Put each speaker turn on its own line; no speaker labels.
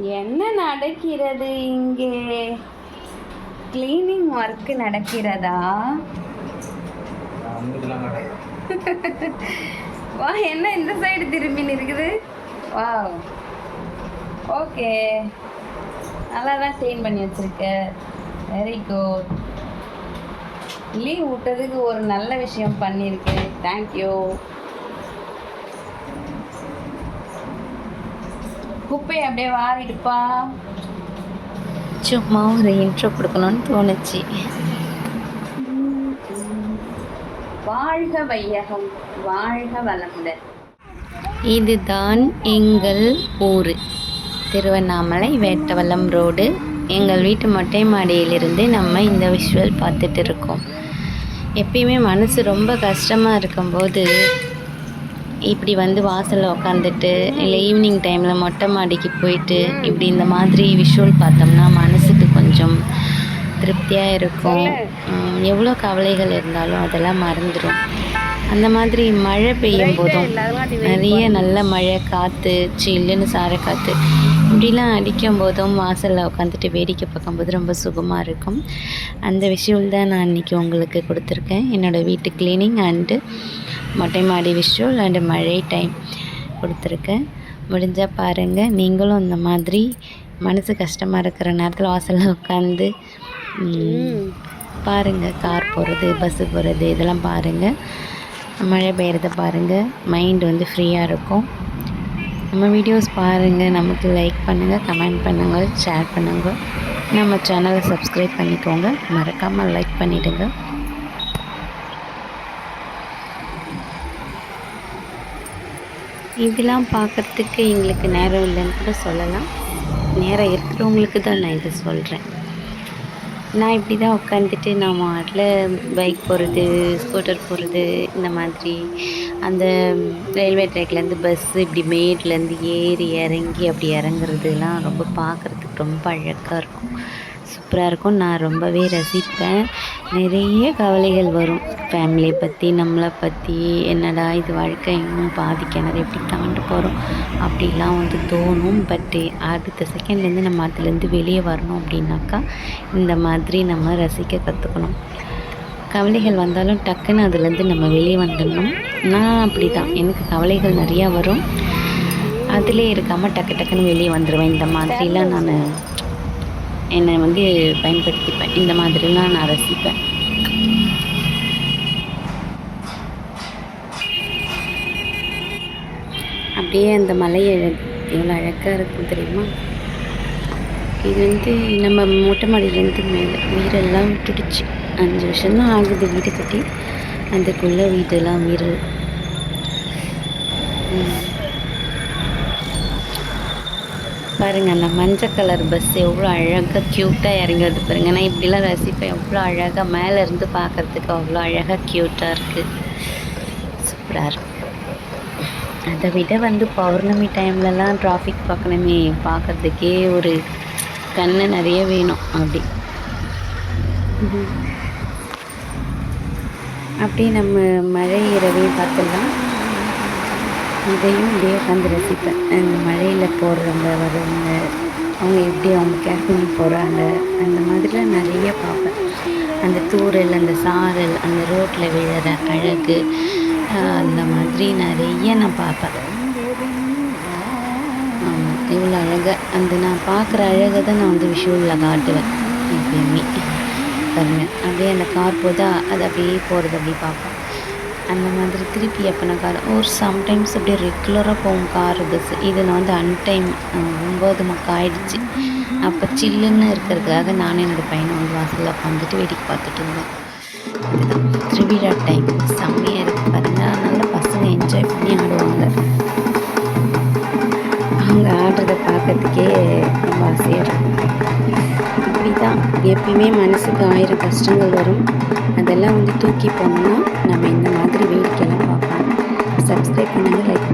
என்ன நடக்கிறது இங்கே? கிளீனிங் ஒர்க் நடக்கிறதா? வா என்ன இந்த சைடு திரும்பி இருக்குது வா ஓகே நல்லா தான் க்ளீன் பண்ணி வச்சிருக்க. வெரி குட் லீவ் விட்டதுக்கு ஒரு நல்ல விஷயம் பண்ணியிருக்கேன். தேங்க்யூ குப்பையை அப்படியே வாரிடுப்பா. சும்மா ஒரு இன்ட்ரோ கொடுக்கணும்னு தோணுச்சு. வாழ்க வையகம் வாழ்க வளமுடன். இதுதான் எங்கள் ஊர். திருவண்ணாமலை வேட்டவலம் ரோடு. எங்கள் வீட்டு மொட்டை மாடியிலிருந்து நம்ம இந்த விஷுவல் பார்த்துட்டு இருக்கோம். எப்பயுமே மனசு ரொம்ப கஷ்டமாக இருக்கும்போது இப்படி வந்து வாசலில் உக்காந்துட்டு இல்லை ஈவினிங் டைமில் மொட்டை மாடிக்கு போயிட்டு இப்படி இந்த மாதிரி விஷுவல் பார்த்தோம்னா மனசுக்கு கொஞ்சம் திருப்தியாக இருக்கும். எவ்வளோ கவலைகள் இருந்தாலும் அதெல்லாம் மறந்துடும் அந்த மாதிரி மழை பெய்யும் போதும். நிறைய நல்ல மழை காற்று சில்லுன்னு சார காற்று இப்படிலாம் அடிக்கும் போதும் வாசலில் உட்காந்துட்டு வேடிக்கை பார்க்கும்போது ரொம்ப சுகமாக இருக்கும். அந்த விஷுவல் தான் நான் இன்றைக்கி உங்களுக்கு கொடுத்துருக்கேன். என்னோடய வீட்டு க்ளீனிங் அண்டு மொட்டை மாடி விஷுவல் அண்டு மழை டைம் கொடுத்துருக்கேன். முடிஞ்சால் பாருங்கள் நீங்களும் இந்த மாதிரி மனசு கஷ்டமாக இருக்கிற நேரத்தில் வாசலில் உட்காந்து பாருங்கள் கார் போகிறது பஸ்ஸு போகிறது இதெல்லாம் பாருங்கள் மழை பெய்கிறத பாருங்கள் மைண்ட் வந்து ஃப்ரீயாக இருக்கும். நம்ம வீடியோஸ் பாருங்கள் நமக்கு லைக் பண்ணுங்கள் கமெண்ட் பண்ணுங்கள் ஷேர் பண்ணுங்கள் நம்ம சேனலை சப்ஸ்கிரைப் பண்ணிக்கோங்க. மறக்காமல் லைக் பண்ணிவிடுங்க இதெல்லாம் பார்க்குறதுக்கு எங்களுக்கு நேரம் இல்லைன்னு கூட சொல்லலாம். நேரம் இருக்கிறவங்களுக்கு தான் நான் இதை சொல்கிறேன் நான் இப்படி தான் உட்காந்துட்டு நான் மாட்டில் பைக் போகிறது ஸ்கூட்டர் போகிறது இந்த மாதிரி. அந்த ரயில்வே ட்ராக்லேருந்து பஸ்ஸு இப்படி மேட்லேருந்து ஏறி இறங்கி அப்படி இறங்குறதுலாம் ரொம்ப பார்க்குறதுக்கு ரொம்ப அழகாக இருக்கும். சூப்பராக இருக்கும். நான் ரொம்பவே ரசிப்பேன். நிறைய கவலைகள் வரும். ஃபேமிலியை பற்றி நம்மளை பற்றி என்னடா இது வாழ்க்கை இன்னும் பாதி கிணறு எப்படி தாண்ட போகிறோம் அப்படிலாம் வந்து தோணும். பட்டு அடுத்த செகண்ட்லேருந்து நம்ம அதுலேருந்து வெளியே வரணும் அப்படின்னாக்கா இந்த மாதிரி நம்ம ரசிக்க கற்றுக்கணும் கவலைகள் வந்தாலும் டக்குன்னு அதுலேருந்து நம்ம வெளியே வந்துடணும். நான் அப்படி தான் எனக்கு கவலைகள் நிறையா வரும். அதிலே இருக்காமல் டக்கு டக்குன்னு வெளியே வந்துடுவேன் இந்த மாதிரிலாம் நான் என்னை வந்து பயன்படுத்திப்பேன். இந்த மாதிரிலாம் நான் ரசிப்பேன். அப்படியே அந்த மலையை எவ்வளோ அழகாக இருக்கும் தெரியுமா? இது வந்து நம்ம மொட்டை மாடியிலேருந்து மேலே வீடெல்லாம் விட்டுடுச்சு அஞ்சு வருஷம்தான் ஆகுது வீடு கட்டி. அதுக்குள்ளே வீடெல்லாம் வீரல் பாருங்கள் அந்த மஞ்சள் கலர் பஸ் எவ்வளோ அழகாக க்யூட்டாக இறங்குறது பாருங்கள் பாருங்க. நான் இப்படிலாம் ரசிப்பேன். எவ்வளோ அழகாக மேலே இருந்து பார்க்கறதுக்கு அவ்வளோ அழகாக க்யூட்டாக இருக்குது சூப்பராக இருக்குது அதை விட வந்து பௌர்ணமி டைம்லலாம் டிராஃபிக் பார்க்கணுமே. பார்க்கறதுக்கே ஒரு கண்ணு நிறைய வேணும் அப்படி. அப்படியே நம்ம மழை இரவையும் பார்த்துடலாம். இதையும் அப்படியே உட்காந்து ரசிப்பேன். அந்த மழையில் போடுறவங்க வர்றவங்க அவங்க எப்படி அவங்க கேர் பண்ணி போகிறாங்க அந்த மாதிரிலாம் நிறைய பார்ப்பேன். அந்த தூரல் அந்த சாரல் அந்த ரோட்டில் விழுற அழகு அந்த மாதிரி நிறைய நான் பார்ப்பேன். ஆமாம் இவ்வளோ அழகாக அந்த நான் பார்க்குற அழகை தான் நான் வந்து விஷுவலில் காட்டுவேன் எப்பயுமே. பாருங்கள் அப்படியே அந்த கார் போதா அது அப்படியே போகிறது அப்படி பார்ப்பேன். அந்த மாதிரி திருப்பி எப்போனா கார் ஒரு சம்டைம்ஸ் அப்படியே ரெகுலராக போகும் கார் பஸ் இது நான் வந்து அன்டைம் ஒம்பது மக்கள் ஆயிடுச்சு. அப்போ சில்லுன்னு இருக்கிறதுக்காக நானும் என்னோடய பையனை வந்து வாசலில் உட்காந்துட்டு வேடிக்கை பார்த்துட்டு இருந்தேன். இதுதான் திருவிழா டைம் செம்மையாக இருக்குது பாருங்க. நல்லா பசங்க என்ஜாய் பண்ணி ஆடுவாங்க. அவங்க ஆடுறத பார்க்கறதுக்கே ரொம்ப ஆசையாக இருக்கும் இப்படி தான் எப்பயுமே மனசுக்கு ஆயிரம் கஷ்டங்கள் வரும். அதெல்லாம் வந்து தூக்கி போனோம்னா நம்ம stick in the lake.